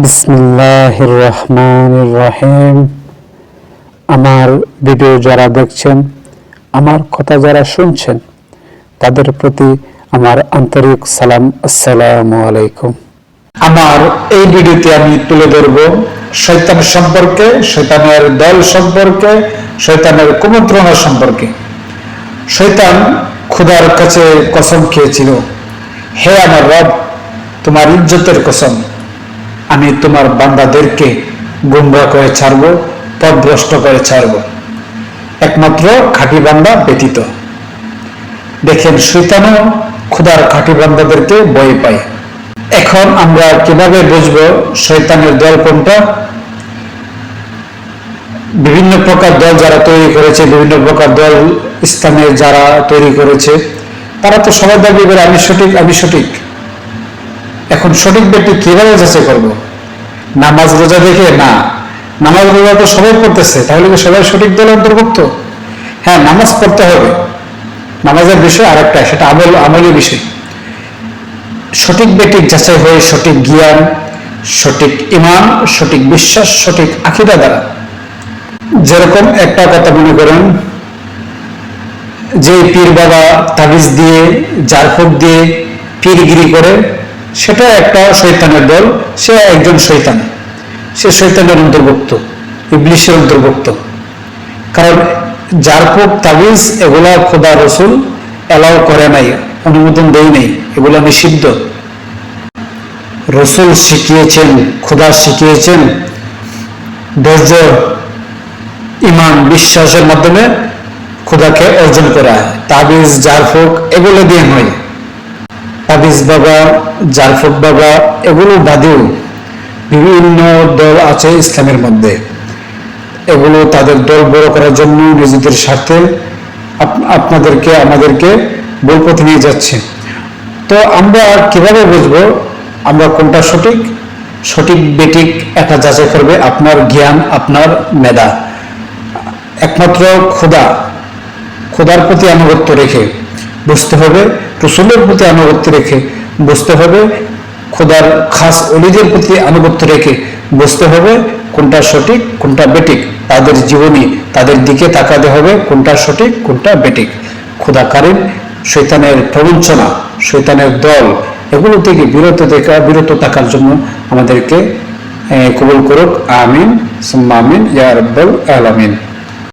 বিসমিল্লাহ রহমান রহিম আমার ভিডিও যারা দেখছেন, আমার কথা যারা শুনছেন, তাদের প্রতি আমার আন্তরিক সালাম, আসসালামু আলাইকুম। আমার এই ভিডিওতে আমি তুলে ধরব শৈতান সম্পর্কে শৈতানের দল সম্পর্কে শৈতানের কুমন্ত্রণা সম্পর্কে। শৈতান খুদার কাছে কসম খেয়েছিল, হে আমার রব, তোমার ইজ্জতের কসম। আমি তোমার বান্দাদেরকে গুমরা করে ছাড়ব, পথভ্রষ্ট করে ছাড়ব। একমাত্র খাঁটি বান্দা ব্যতীত। দেখেন শৈতানও খুদার খাঁটি বান্দাদেরকে বই পায়। এখন আমরা কীভাবে বুঝব শৈতানের দল কোনটা? বিভিন্ন প্রকার দল যারা তৈরি করেছে, বিভিন্ন প্রকার দল ইসলামের যারা তৈরি করেছে, তারা তো সবাই দাবি করে, আমি সঠিক আমি সঠিক। এখন সঠিক ব্যক্তি কীভাবে যাচাই করব? নামাজ রোজা দেখে? না। নামাজ রোজা তো সবাই পড়তেছে, তাহলে কি সবাই সঠিক দল অন্তর্ভুক্ত? হ্যাঁ নামাজ পড়তে হবে। নামাজের বিষয় আরেকটা, সেটা আমল আমলের বিষয়। সঠিক বেটিক যাচাই হয়ে সঠিক জ্ঞান, সঠিক ইমান, সঠিক বিশ্বাস, সঠিক আকিদা দ্বারা। যেরকম একটা কথা মনে করেন যে পীর বাবা তাবিজ দিয়ে, জারফুক দিয়ে পীরগিরি করে সেটা একটা শৈতানের দল, সে একজন শৈতান সে শৈতানের অন্তর্ভুক্ত, ইবলিশের অন্তর্ভুক্ত। কারণ জারফুক তাবিজ, এগুলা খোদা রসুল অ্যালাউ করে নাই, অনুমোদন দেয় নেই, এগুলো নিষিদ্ধ। রসুল শিখিয়েছেন, খোদা শিখিয়েছেন, ধৈর্য, ইমান, বিশ্বাসের মাধ্যমে খোদাকে অর্জন করা তাবিজ জারফুক এগুলো দিয়ে নয় তাবিজ বাবা জারফুক বাবা এগুলো বাদেও বিভিন্ন দল আছে ইসলামের মধ্যে। এগুলো তাদের দল বড় করার জন্য নিজেদের স্বার্থে আপনাদেরকে, আমাদেরকে বই পথে নিয়ে যাচ্ছে। তো আমরা কীভাবে বুঝব আমরা কোনটা সঠিক? সঠিক বেটিক একটা যাচাই করবে আপনার জ্ঞান, আপনার মেধা। একমাত্র খোদা, খোদার প্রতি আনুগত্য রেখে বুঝতে হবে রসুলের প্রতি আনুগত্য রেখে বসতে হবে, খোদার খাস অলিদের প্রতি আনুগত্য রেখে বসতে হবে, কোনটা সঠিক, কোনটা বেটিক তাদের জীবনী তাদের দিকে তাকাতে হবে, কোনটা সঠিক, কোনটা বেটিক খোদা কারিম শৈতানের প্রবঞ্চনা শৈতানের দল, এগুলো থেকে বিরত দেখা, বিরত থাকার জন্য আমাদেরকে কবুল করুক, আমিন, সুম্মা আমিন, ইয়া আলামিন।